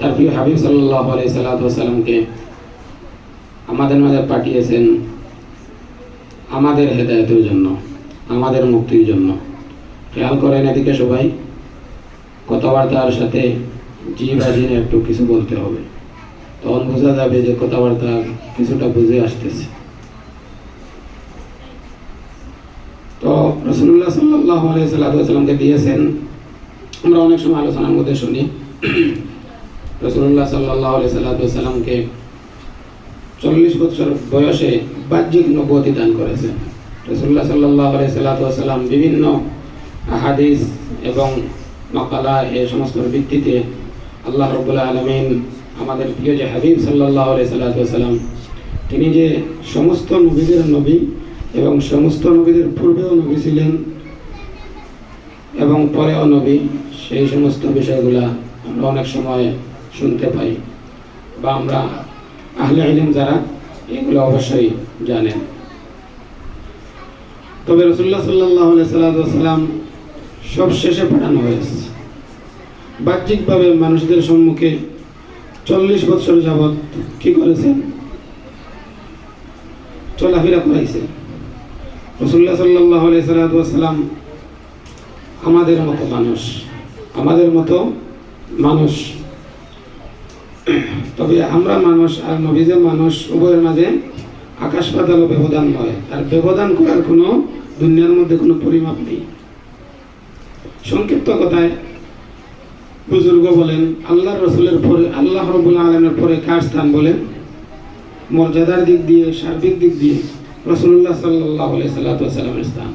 তার হাবিব সাল্লাহ সাল্লামকে আমাদের মাঝে পাঠিয়েছেন আমাদের হেদায়তের জন্য, আমাদের মুক্তির জন্য। খেয়াল করেন এদিকে সবাই, কথাবার্তার সাথে জি বা জিনে একটু কিছু বলতে হবে। তখন বোঝা যাবে যে কথাবার্তা কিছুটা বুঝে আসতেছে। তো রসুল্লাহ সাল্লাহ সাল্লামকে দিয়েছেন আমরা অনেক সময় আলোচনার মধ্যে শুনি। রসুল্লাহ সাল্লাহ সাল্লামকে চল্লিশ বছর বয়সে বাহ্যিক নবতি দান করেছেন। রসুল্লাহ সাল্লাহ সাল্লাম বিভিন্ন হাদিস এবং মকালা এ সমস্ত ভিত্তিতে আল্লাহ রবুল্লাহ আলমিন আমাদের প্রিয় যে হাবিব সাল্লাহ সাল্লাম, তিনি যে সমস্ত নবীদের নবী এবং সমস্ত নবীদের পূর্বেও নবী ছিলেন এবং পরেও নবী সেই সমস্ত বিষয়গুলা আমরা অনেক সময় শুনতে পাই বা আমরা আহলে ইলিম যারা, এগুলো অবশ্যই জানেন। তবে রসুল্লাহ সাল্লাহ সাল্লাম সব শেষে পাঠানো হয়েছে। বাহ্যিকভাবে মানুষদের সম্মুখে চল্লিশ বছর যাবৎ কি করেছেন? চলাফেরা করাইছেন। রসুল্লাহ সাল্লাহ সাল্লাম আমাদের মতো মানুষ, আমাদের মতো মানুষ। তবে আমরা মানুষ আর নবীজের মানুষ উভয়ের মাঝে আকাশ পাতাল ব্যবধান নয়। আর ব্যবধান করার কোনো দুনিয়ার মধ্যে কোনো পরিমাপ নেই। সংক্ষিপ্ত কথায় বুজুর্গ বলেন আল্লাহ রসুলের পরে, আল্লাহ রবুল্লা আলমের পরে কার স্থান বলেন? মর্যাদার দিক দিয়ে, সার্বিক দিক দিয়ে রসুল্লাহ সাল্লাহ সাল্লামের স্থান।